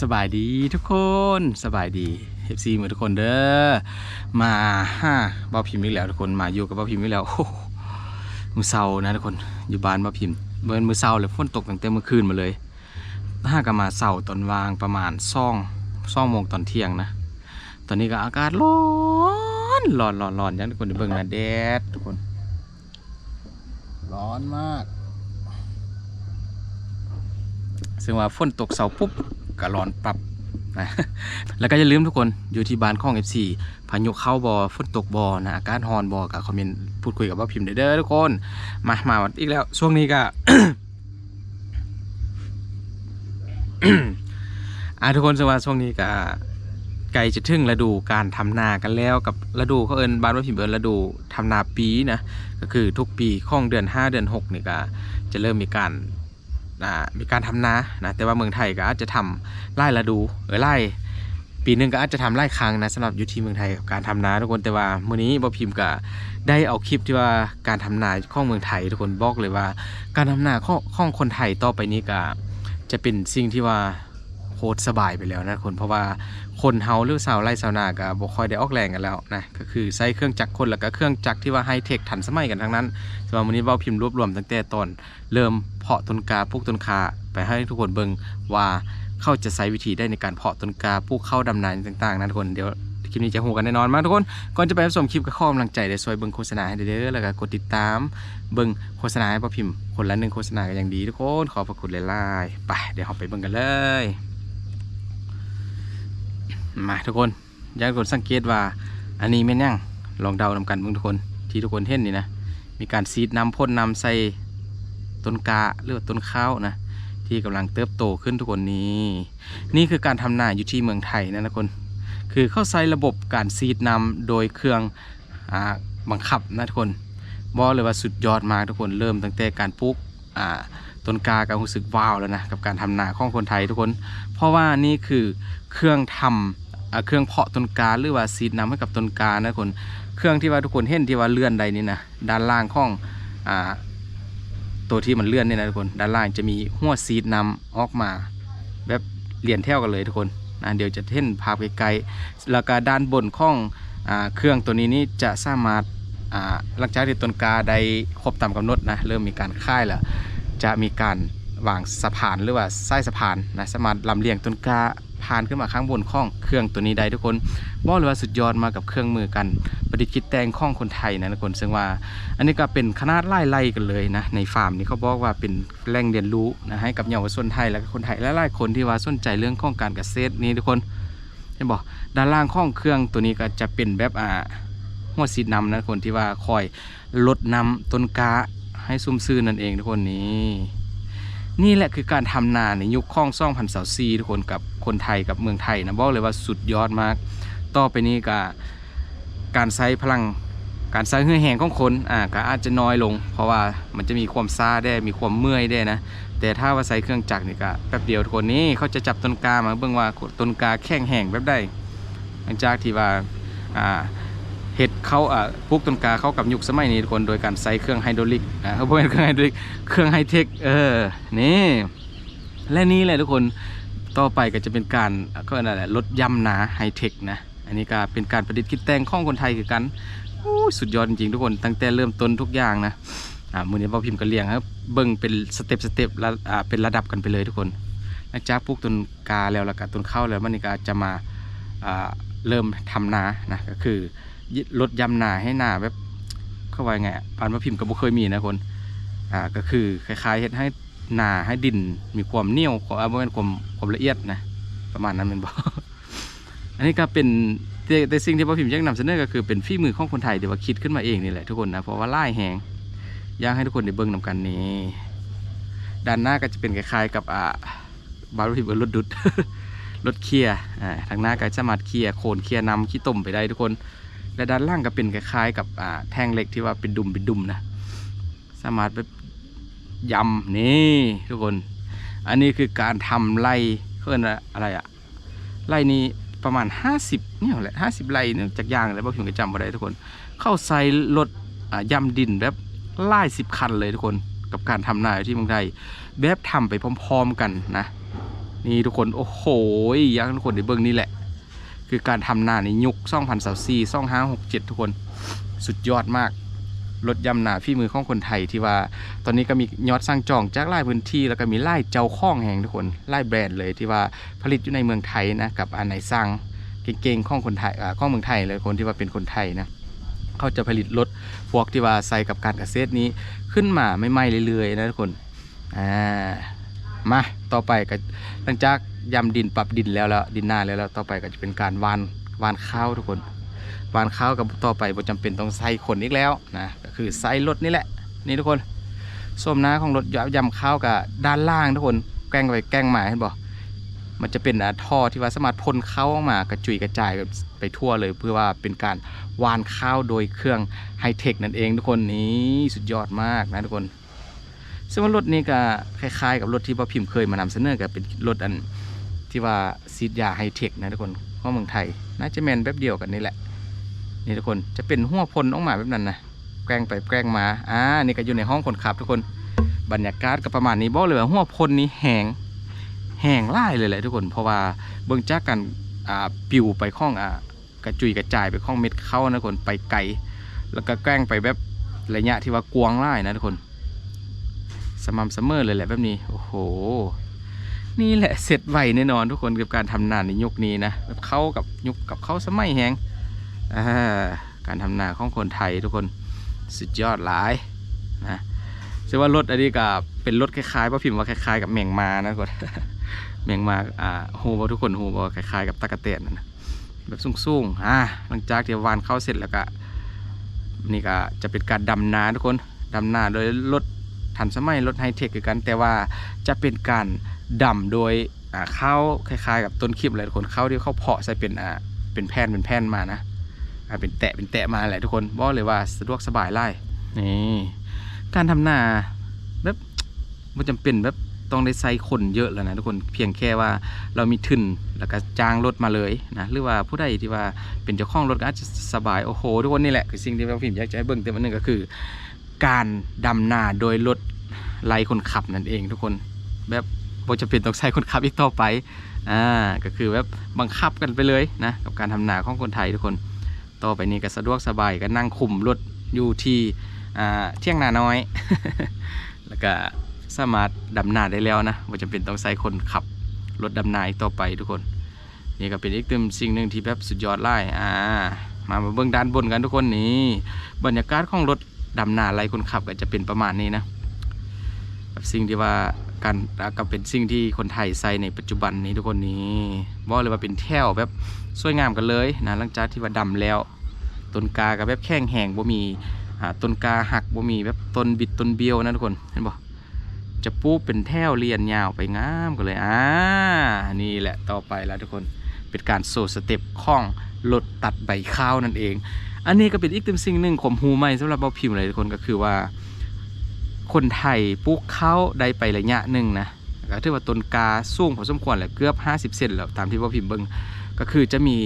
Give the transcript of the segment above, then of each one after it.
สบายดีทุกคนสบายดีเอฟซีมือทุกคนเด้อมาห้าบ้าพิมพ์อีกแล้วทุกคนมาอยู่กับบ้าพิมพ์อีกแล้วโอ้มือเศร้านะทุกคนอยู่บ้านบ้าพิมพ์เบิร์นมือเศร้าเลยฝนตกตั้งแต่เมื่อคืนมาเลยห้าก็มาเศร้าตอนวางประมาณซ่องซ่องโมงตอนเที่ยงนะ ตอนนี้ก็อากาศร้อนร้อนร้อนร้อนยังทุกคนได้เบิ่งนะแดดทุกคน ร้อนมาก ซึ่งว่าฝนตกเสาปุ๊บ ก็ร้อนปรับนะแล้วก็อย่าลืมทุกคนอยู่ที่บ้านของ FC พายุเข้าบอฝนตกบอนะอากาศร้อนบอกัคอมเมนต์พูดคุยกับว่าพิมพ์ได้เด้อทุกคน มามาอีกแล้ว ช่วงนี้ก็อ่าทุกคนสวัสดีช่วงนี้ก็ใกล้จะถึงฤดูการทำนากันแล้วกับฤดูเขาเอินบ้านว่าพิมพ์เอินฤดูทำนาปีนะก็คือทุกปีข้องเดือน 5 เดือน6นี่ก็จะเริ่มมีการ มีการทำนานะแต่ว่าเมืองไทยก็อาจจะทำไล่ละดูเออไล่ปีหนึงก็อาจจะทำไล่ครั้งนะสำหรับอยู่ที่เมืองไทยกับการทำนาทุกคนแต่ว่ามื้อนี้บอพิมพ์ก็ได้เอาคลิปที่ว่าการทำนาของเมืองไทย ทุกคนบอกเลยว่า การทำนาของของคนไทยต่อไปนี้ก็จะเป็นสิ่งที่ว่าโคตรสบายไปแล้วนะทุกคนเพราะว่า คนเฮาหรือชาวไร่ชาวนาก็บ่ค่อยได้ออกแรงกันแล้วนะก็คือใช้เครื่องจักรคนแล้วก็เครื่องจักรที่ว่าไฮเทคทันสมัยกันทั้งนั้นสำหรับวันนี้เบ้าพิมพ์รวบรวมตั้งแต่ตอนเริ่มเพาะต้นกาปลูกต้นคาไปให้ทุกคนเบิ่งว่าเขาจะใช้วิธีได้ในการเพาะต้นกาปลูกข้าวดำนาต่างๆนะทุกคนเดี๋ยวคลิปนี้จะหูกันแน่นอนมาทุกคน ก่อนจะไปรับชมคลิปก็ข้อกำลังใจได้ช่วยเบิ่งโฆษณาให้เด้อแล้วก็กดติดตาม เบิ่งโฆษณาให้ป้าพิมพ์ คนละหนึ่งโฆษณาก็ยังดีทุกคน ขอบพระคุณหลายๆไปเดี๋ยวเราไปเบิ่งกันเลย มาทุกคนอยากทุกคนสังเกตว่า อันนี้แม่นยังลองเดานำกันเบิ่งทุกคนที่ทุกคนเห็นนี่นะมีการซีดน้ำพ่นน้ำใส่ต้นกาหรือต้นข้าวนะที่กำลังเติบโตขึ้นทุกคนนี้นี่คือการทำนาอยู่ที่เมืองไทยนะทุกคน คือเข้าใช้ระบบการซีดนำโดยเครื่องอบังคับนะทุกคนบอกเลยว่าสุดยอดมากทุกคนเริ่มตั้งแต่การปลูกอ่า ต้นกาก็รู้สึกว้าวแล้วนะกับการทำนาของคนไทยทุกคน เพราะว่านี่คือเครื่องทำอ่าเครื่องเพาะต้นกาหรือว่าซีดนำให้กับต้นกานะทุกคนเครื่องที่ว่าทุกคนเห็นที่ว่าเลื่อนใดนี่นะด้านล่างของอ่าตัวที่มันเลื่อนเนี่ยนะทุกคนด้านล่างจะมีหัวซีดนำออกมา แบบเรียนเท่ากันเลยทุกคนนะเดี๋ยวจะเห็นภาพไกลๆแล้วก็ด้านบนของอเครื่องตัวนี้นี่จะสามารถหลังจากที่ต้นกาได้ครบตามกำหนดนะเริ่มมีการค่ายแล้ว จะมีการวางสะพานหรือว่าไส้สะพานนะสามารถลำเลียงต้นกาผ่านขึ้นมาข้างบนข้องเครื่องตัวนี้ได้ทุกคนบอกเลยว่าสุดยอดมากับเครื่องมือกันประดิษฐ์คิดแต่งข้องคนไทยนะทุกคนซึ่งว่า อันนี้ก็เป็นขนาดไล่ไล่กันเลยนะในฟาร์มนี้เขาบอกว่าเป็นแหล่งเรียนรู้นะให้กับเยาวชนไทยและคนไทยและหลายคนที่ว่าสนใจเรื่องข้องการเกษตรนี่ทุกคนเห็นบอกด้านล่างข้องเครื่องตัวนี้ก็จะเป็นแบบอ่าหัวซีดนำนะคนที่ว่าคอยลดนำต้นกา ให้ซุ่มซื่นนั่นเองทุกคนนี้นี่แหละคือการทำนาในยุคข้องซ่องพันเสาซีทุกคนกับคนไทยกับเมืองไทยนะบอกเลยว่าสุดยอดมาก ต่อไปนี้ก็การใช้พลังการใช้เหื่อแหงของคนอ่าก็อาจจะน้อยลง เพราะว่ามันจะมีความซาได้มีความเมื่อยได้นะ แต่ถ้าว่าใช้เครื่องจักรนี่ก็แป๊บเดียวทุกคนนี้เขาจะจับต้นกามาเบิ่งว่าต้นกาแข็งแห้งแบบใดหลังจากที่ว่าอ่า เห็ดเขาอ่าปลูกต้นกาเข้ากับยุคสมัยนี้ทุกคนโดยการใช้เครื่องไฮดรอลิกอ่าเขาบอกเป็นเครื่องไฮดรอลิกเครื่องไฮเทคเออนี่และนี่แหละทุกคนต่อไปก็จะเป็นการก็นั่นแหละลดย่ำหนาไฮเทคนะอันนี้ก็เป็นการประดิษฐ์คิดแต่งของคนไทยคือกันโอ้สุดยอดจริงๆทุกคนตั้งแต่เริ่มต้นทุกอย่างนะอ่ามือนี้พ่อพิมพ์ก็เลี้ยงครับเบิ่งเป็นสเต็ปสเต็ปละอ่าเป็นระดับกันไปเลยทุกคนหลังจากปลูกต้นกาแล้วแล้วก็ต้นข้าวแล้วมันนี่ก็จะมาอ่าเริ่มทำนานะก็คือ ลดยำนาให้นาแบบเข้าไว้ไงปานพ่อพิมพ์ก็บ่เคยมีนะคนอ่าก็คือคล้ายๆเฮ็ดให้นาให้ดินมีความเหนียวความอ่าบ่แม่นความความละเอียดนะประมาณนั้นเป็นบ่อันนี้ก็เป็นแต่สิ่งที่พ่อพิมพ์ยากนำเสนอก็คือเป็นฝีมือของคนไทยที่ว่าคิดขึ้นมาเองนี่แหละทุกคนนะเพราะว่าไล่แหงอยากให้ทุกคนได้เบิ่งนำกันนี้ด้านหน้าก็จะเป็นคล้ายๆกับอ่าบาร์พิมพ์รถดุดรถเคลียร์อ่าทางหน้าก็สามารถเคลียร์โคนเคลียร์นำขี้ต้มไปได้ทุกคน และด้านล่างก็เป็นคล้ายๆกับอ่าแท่งเหล็กที่ว่าเป็นดุมเป็นดุมนะ สามารถไปยำนี่ทุกคน อันนี้คือการทำไล่เขาเรียกว่าอะไรอะไล่นี้ประมาณ 50เนี่ยแหละ50ไร่เนี่ยจากยางแล้วบ่ผมก็จำบ่ได้ทุกคน เข้าใส่รถยำดินแบบไล่สิบคันเลยทุกคนกับการทำนาที่เมืองไทยแบบทำไปพร้อม ๆกันนะ นี่ทุกคนโอ้โหยังทุกคนได้เบิ่งนี่แหละ คือการทำนาในยุค2024 2567ทุกคนสุดยอดมากรถยำนาฝีมือของคนไทยที่ว่า ตอนนี้ก็มียอดสร้างจองจากหลายพื้นที่ แล้วก็มีไล่เจ้าข้องแห่งทุกคนไล่แบรนด์เลยที่ว่าผลิตอยู่ในเมืองไทยนะกับอันไหนสร้างเก่งๆข้องคนไทยอ่าของเมืองไทยเลยคนที่ว่าเป็นคนไทยนะเขาจะผลิตรถพวกที่ว่าใส่กับการเกษตรนี้ขึ้นมาไม่ไหม้เรื่อยๆนะทุกคนอ่ามาต่อไปก็หลังจาก ยำดินปรับดินแล้วแล้วดินหน้าแล้วแล้วต่อไปก็จะเป็นการวานวานข้าวทุกคนวานข้าวกับต่อไปบ่จำเป็นต้องใส่ขนอีกแล้วนะก็คือใส่รถนี่แหละ นี่ทุกคนส้มน้าของรถยำข้าวกับด้านล่างทุกคนแกล้งไปแกล้งมาเห็นบ่มันจะเป็นท่อที่ว่าสามารถพ่นเข้าออกมากระจุยกระจายไปทั่วเลย เพื่อว่าเป็นการวานข้าวโดยเครื่องไฮเทคนั่นเองทุกคนนี่สุดยอดมากนะทุกคนซึ่งว่ารถนี้ก็คล้ายๆ กับรถที่พ่อพิมพ์เคยมานำเสนอกับเป็นรถอัน ที่ว่าซีดยาไฮเทคนะทุกคนของเมืองไทยน่าจะแมนแบบเดียวกันนี่แหละ นี่ทุกคนจะเป็นหัวพลออกมาแบบนั้นนะแกล้งไปแกล้งมาอ่านี่ก็อยู่ในห้องคนขับทุกคนบรรยากาศก็ประมาณนี้บอกเลยว่าหัวพลนี้แหงแหงไล่เลยแหละทุกคนเพราะว่าเบื้องจากกันอ่าปิวไปข้องอ่ากระจุยกระจายไปข้องเม็ดเข้านะทุกคนไปไกลแล้วก็แกล้งไปแบบระยะที่ว่ากวางไล่นะทุกคน สม่ำเสมอเลยแหละแบบนี้ โอ้โห นี่แหละเสร็จไวแน่นอนทุกคนกับการทำนานในยุคนี้นะแบบเข้ากับยุคกับเข้าสมัยแหงอ่าการทำนาของคนไทยทุกคนสุดยอดหลายนะซึ่งว่ารถอันนี้ก็เป็นรถคล้ายๆว่าพิมพ์ว่าคล้ายๆกับแมงมานะทุกคนแมงมาอ่าฮูบอทุกคนฮูบอคล้ายๆกับตะกะเตนนั่นนะแบบสูงๆอ่าหลังจากที่วานเข้าเสร็จแล้วก็นี่ก็จะเป็นการดำนาทุกคนดำนาโดยรถทันสมัยรถไฮเทคคือกันแต่ว่าจะเป็นการ ดำโดยอ่าข้าวคล้ายๆ กับต้นคลิปเลยทุกคนข้าวที่เขาเพาะใส่เป็นอ่าเป็นแผ่นเป็นแผ่นมานะอ่าเป็นแตะเป็นแตะมาแหละทุกคนบอกเลยว่าสะดวกสบายไล่นี่การทำนาแบบมันจำเป็นแบบต้องได้ใส่คนเยอะแล้วนะทุกคนเพียงแค่ว่าเรามีทุนแล้วก็จ้างรถมาเลยนะหรือว่าผู้ใดที่ว่าเป็นเจ้าของรถก็อาจจะสบายโอ้โหทุกคนนี่แหละคือสิ่งที่เราพิมพ์อยากจะให้เบิ่งเต็มอันหนึ่งก็คือ การดำนาโดยรถไล่คนขับนั่นเองทุกคนแบบ บ่จะเป็นต้องใช้คนขับอีกต่อไปอ่าก็คือแบบบังคับกันไปเลยนะกับการทำนาของคนไทยทุกคน ต่อไปนี้ก็สะดวกสบายก็นั่งคุมรถอยู่ที่อ่าเที่ยงนาน้อย แล้วก็สามารถดำนาได้แล้วนะว่าจะเป็นต้องใช้คนขับรถดำนาอีกต่อไปทุกคน นี่ก็เป็นอีกหนึ่งสิ่งหนึ่งที่แบบสุดยอดไล่อ่ามาเบื้องด้านบนกันทุกคนนี่บรรยากาศของรถดำนาไล่คนขับก็จะเป็นประมาณนี้นะแบบสิ่งที่ว่า การอ่าก็เป็นสิ่งที่คนไทยใส่ในปัจจุบันนี้ทุกคนนี้บอกเลยว่าเป็นแถวแบบสวยงามกันเลยนะหลังจากที่ว่าดำแล้วต้นกากับแบบแข้งแหงบ่มีต้นกาหักบ่มีแบบต้นบิดต้นเบี้ยวนะทุกคนเห็นบ่จะปูเป็นแถวเรียนยาวไปงามกันเลยอ่านี่แหละต่อไปแล้วทุกคนเป็นการโซสเต็ปข้องลดตัดใบข้าวนั่นเอง อันนี้ก็เป็นอีกหนึ่งสิ่งหนึ่งขมหูใหม่สำหรับเบาพิมพ์เลยทุกคนก็คือว่า คนไทยปลูกข้าวได้ไประยะหนึ่งนะก็ถือว่าต้นกาสูงพอสมควรแหละเกือบ 50 เซนแล้วตามที่เบาพิมพ์เบิงก็คือจะมี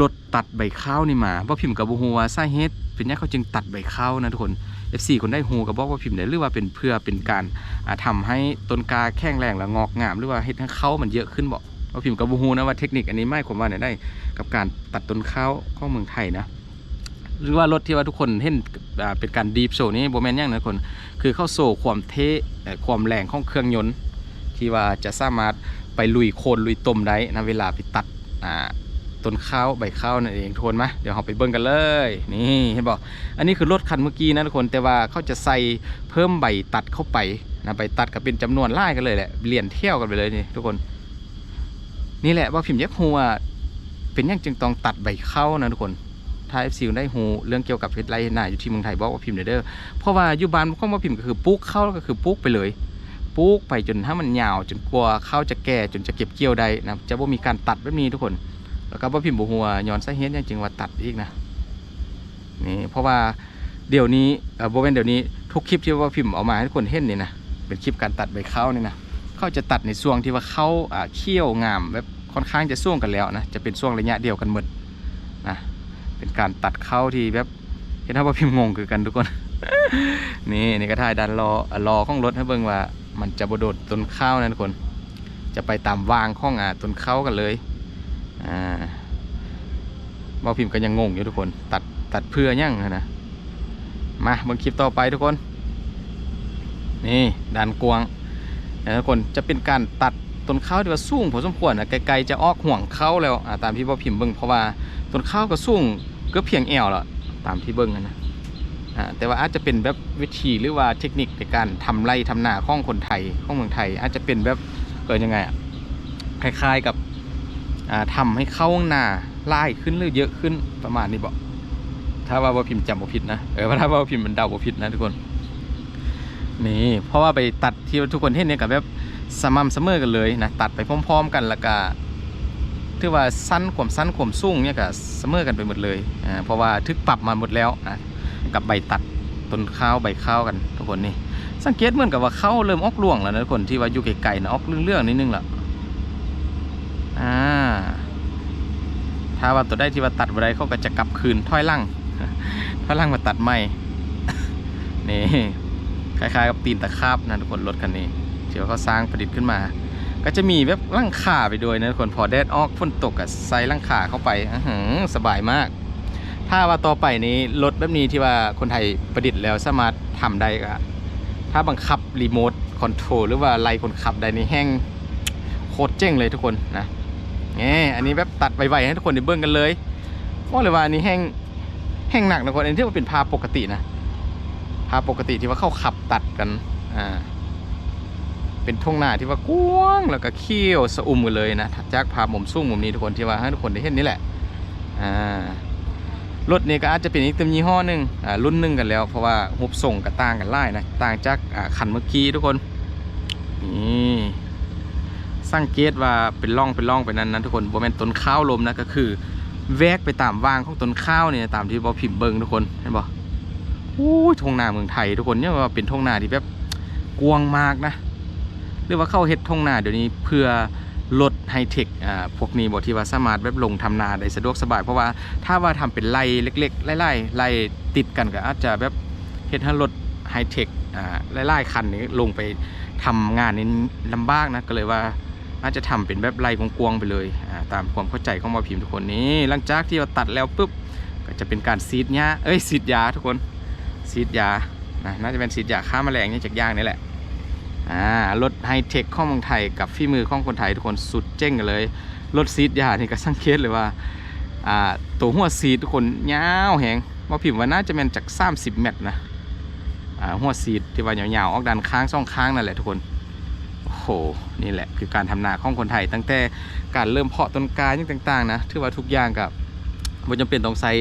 รถตัดใบข้าวนี่มาว่าพิมพ์กับบูฮูว่าสาเหตุเป็นยังเขาจึงตัดใบข้าวนะทุกคน F4 คนได้ฮูกับบอกว่าพิมพ์ได้หรือว่าเป็นเพื่อเป็นการอ่าทำให้ต้นกาแข็งแรงและงอกงาม หรือว่าเฮ็ดให้เข้ามันเยอะขึ้นบอกว่าพิมพ์กับบูฮูนะว่าเทคนิคอันนี้ไม่ความว่าเนี่ยได้ กับการตัดต้นข้าวของเมืองไทยนะ หรือว่ารถที่ว่าทุกคนเห็นเป็นการดีฟโซนี่โบแมนยังนะทุกคน คือเข้าโซ่ความเทความแรงของเครื่องยนต์ ที่ว่าจะสามารถไปลุยโคนลุยต้มได้นะเวลาไปตัดต้นข้าวใบข้าวนั่นเองทุกคนมาเดี๋ยวเราไปเบิ่งกันเลย นี่เห็นบอกอันนี้คือรถคันเมื่อกี้นะทุกคนแต่ว่าเขาจะใส่เพิ่มใบตัดเข้าไปนะใบตัดก็เป็นจำนวนไล่กันเลยแหละเรียนเที่ยวกันไปเลยนี่ทุกคน นี่แหละว่าพิมพ์ยักหัวเป็นยังจึงต้องตัดใบข้าวนะทุกคน ถ้าเอฟซีได้หูเรื่องเกี่ยวกับเพชรไรหนาอยู่ที่เมืองไทยบอกว่าพิมพ์เด้อเพราะว่าอยู่บ้านของว่าพิมพ์ก็คือปลูกเข้าก็คือปลูกไปเลยปลูกไปจนถ้ามันยาวจนกลัวข้าวจะแก่จนจะเก็บเกี่ยวได้นะจะว่ามีการตัดแบบนี้ทุกคน แล้วก็ว่าพิมพ์บหัวย้อนสาเหตุจริงว่าตัดอีกนะนี่เพราะว่าเดี๋ยวนี้เออโบเวนเดี๋ยวนี้ทุกคลิปที่ว่าพิมพ์ออกมาให้ทุกคนเห็นนี่นะเป็นคลิปการตัดใบข้าวนี่นะเขาจะตัดในช่วงที่ว่าเขาอ่าเขี้ยวงามแบบค่อนข้างจะส่วงกันแล้วนะจะเป็นช่วงระยะเดียวกันหมด เป็นการตัดเข้าที่แบบเห็นถ้าว่าพิมพ์งงคือกันทุกคน นี่นี่ก็ถ่ายดันรอรอข้องรถให้เบิ่งว่า มันจะบดดต้นข้าวนะทุกคน จะไปตามวางข้องอ่าต้นเข้ากันเลยอ่าบอพิมพ์ก็ยังงงอยู่ทุกคน ตัดตัดเพื่อยังนะมาเบิ่งคลิปต่อไปทุกคน นี่ด่านกวางนะทุกคนจะเป็นการตัด ต้นข้าวที่ว่าสูงพอสมควรนะไกลๆจะออกห่วงเข้าแล้วอ่าตามที่บอพิมพ์เบิ่งเพราะว่าต้นข้าวก็สูงเกือบเพียงแอวแล้วตามที่เบิ่งนะนะอ่าแต่ว่าอาจจะเป็นแบบวิธีหรือว่าเทคนิคในการทำไรทำนาของคนไทยของเมืองไทย อาจจะเป็นแบบเกิดยังไงอะคล้ายๆกับอ่าทำให้เข้านาไล่ขึ้นหรือเยอะขึ้นประมาณนี้บอกถ้าว่าบ่พิมพ์จำบ่ผิดนะเออถ้าว่าบ่พิมพ์มันเดาบ่ผิดนะทุกคนนี่เพราะว่าไปตัดที่ทุกคนเห็นเนี่ยกับแบบ สม่ำเสมอกันเลยนะตัดไปพร้อม ๆ กันแล้วก็ถือว่าสั้นขวมสั้นขวมสูงเนี่ยก็เสมอกันไปหมดเลยอ่าเพราะว่าทึกปรับมาหมดแล้วอะกับใบตัดต้นข้าวใบข้าวกันทุกคนนี่สังเกตเหมือนกับว่าเข้าเริ่มออกร่วงแล้วนะทุกคนที่ว่าอยู่ไกลๆนะออกเรื่องๆนิดนึงละอ่าถ้าว่าตัวได้ที่ว่าตัดบ่ได้เขาก็จะกลับคืนถอยหลังถอยหลังมาตัดใหม่นี่คล้ายๆกับตีนตะขาบนะทุกคนรถคันนี้ ที่ว่าเขาสร้างประดิษฐ์ขึ้นมา ก็จะมีแบบร่างขาไปด้วยนะทุกคนพอแดดออกฝนตกก็ใส่ร่างขาเข้าไปอื้อหือสบายมาก ถ้าว่าต่อไปนี้รถแบบนี้ที่ว่าคนไทยประดิษฐ์แล้วสามารถทำได้ก็ถ้าบังคับรีโมทคอนโทรลหรือว่าไล่คนขับได้นี่แห้งโคตรเจ๋งเลยทุกคนนะแง่อันนี้แบบตัดไวๆให้ทุกคนได้เบิ่งกันเลยว่าเลยว่าอันนี้แห้งแห้งหนักนะคนอันนี้ที่ว่าเป็นพาปกตินะพาปกติที่ว่าเข้าขับตัดกันอ่า เป็นทุ่งนาที่ว่ากว้างแล้วก็เขี้ยวสะอุ่มกันเลยนะถัดจากพามุมสูงมุมนี้ทุกคนที่ว่าให้ทุกคนได้เห็นนี่แหละอ่ารถนี้ก็อาจจะเป็นอีกตัวยี่ห้อหนึ่งอ่ารุ่นหนึ่งกันแล้วเพราะว่าหุบส่งกับต่างกันไล่นะต่างจากอ่าคันเมื่อกี้ทุกคนนี่สังเกตว่าเป็นร่องเป็นร่องไปนั้นนะทุกคนโบแมนต้นข้าวลมนะก็คือแวกไปตามวางของต้นข้าวเนี่ยตามที่บอพิมพ์เบิงทุกคนเห็นบ่โอ้ยทงนาเมืองไทยทุกคนเนี่ยว่าเป็นทงนาที่แบบกว้างมากนะ รือว่าเข้าเฮ็ดทงนาเดี๋ยวนี้เพื่อลดไฮเทคอ่าพวกนี้บอกที่ว่าสามารถแบบลงทำนาได้สะดวกสบาย เพราะว่าถ้าว่าทำเป็นไร่เล็กๆไล่ๆไล่ติดกันก็อาจจะแบบเฮ็ดให้รถไฮเทคอ่าไล่ๆคันนี้ลงไปทำงานนี้ลำบากนะก็เลยว่าอาจจะทำเป็นแบบไล่กวงๆไปเลยอ่าตามความเข้าใจของหมาพิมพ์ทุกคนนี้ หลังจากที่เราตัดแล้วปุ๊บก็จะเป็นการซีดหญ้าเอ้ยซีดยาทุกคนซีดยานะน่าจะเป็นซีดยาฆ่าแมลงเนี่ยจากยางนี่แหละ อ่ารถไฮเทคข้องเมืองไทยกับฝีมือข้องคนไทยทุกคนสุดเจ๋งกันเลย รถซีดยานี่ก็สังเกตเลยว่าอ่าตัวหัวซีดทุกคนยาวแหงหมาพิมพ์ว่าน่าจะเป็นจาก 30 เมตรนะอ่าหัวซีดที่ว่ายาวๆออกด้านข้างสองข้างนั่นแหละทุกคนโอ้โหนี่แหละคือการทำนาของคนไทย ตั้งแต่การเริ่มเพาะต้นกาอย่างต่างๆนะถือว่าทุกอย่างกับบ่จำเป็นต้องใส่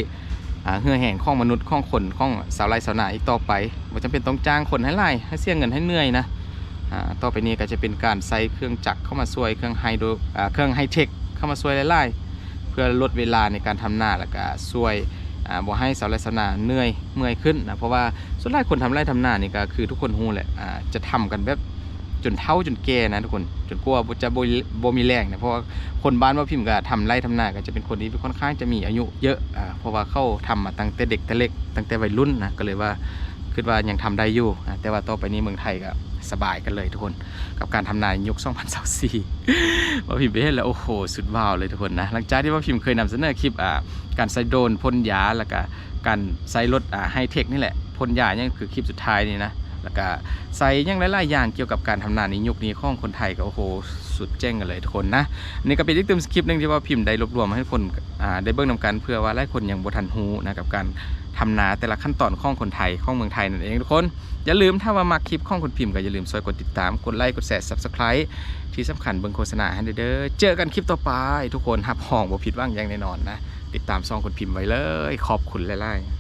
เหือแห่งของมนุษย์ของคนของสาวไร่สาวนาอีกต่อไปบ่จำเป็นต้องจ้างคนให้ไล่ให้เสียเงินให้เหนื่อยนะ ต่อไปนี้ก็จะเป็นการใส่เครื่องจักรเข้ามาช่วยเครื่องไฮโดรเครื่องไฮเทคเข้ามาช่วยไล่ๆเพื่อลดเวลาในการทำนาแล้วก็ช่วยอ่าบ่ให้สาวไร่สาวนาเหนื่อยเมื่อยขึ้นนะเพราะว่าส่วนใหญ่คนทำไร่ทำนานี่ก็คือทุกคนฮู้แหละจะทำกันแบบจนเท่าจนแก่นะทุกคนจนกลัวจะบ่บ่มีแรงนะเพราะว่าคนบ้านว่าพิมพ์ก็ทำไร่ทำนาก็จะเป็นคนที่ค่อนข้างจะมีอายุเยอะอ่าเพราะว่าเข้าทำมาตั้งแต่เด็กแต่เล็กตั้งแต่วัยรุ่นนะก็เลยว่าคิดว่ายังทำได้อยู่แต่ว่าต่อไปนี้เมืองไทยก็ สบายกันเลยทุกคน กับการทำนาในยุค2024ว่าพิมพ์ไปเห็นแล้วโอ้โห สุดว้าวเลยทุกคนนะ หลังจากที่ว่าพิมพ์เคยนำเสนอคลิปอ่าการใส่โดรนพ่นยาแล้วก็การใส่รถอ่าไฮเทคนี่แหละพ่นยาเนี่ยคือคลิปสุดท้ายนี่นะ แล้วก็ใส่ยังหลายๆอย่างเกี่ยวกับการทำนาในยุคนี้ของคนไทยก็โอ้โหสุดเจ๋งกันเลยทุกคนนะอันนี่ก็เป็นอีกติมสคริปต์หนึงที่ว่าพิมพ์ได้รวบรวมมาให้คนได้เบิ่งนำกันเพื่อว่าหลายคนยังบ่ทันฮู้นะกับการทำนาแต่ละขั้นตอนของคนไทยของเมืองไทยนั่นเองทุกคน อย่าลืมถ้าว่ามาคลิปของคนพิมพ์ก็อย่าลืมช่วยกดติดตามกดไลค์กดแชร์ Subscribe ที่สำคัญเบิ่งโฆษณาให้เด้อเจอกันคลิปต่อไป ทุกคนหับห้องบ่ผิดว่างอย่างแน่นอนนะ ติดตามซองคนพิมพ์ไว้เลย ขอบคุณหลายๆ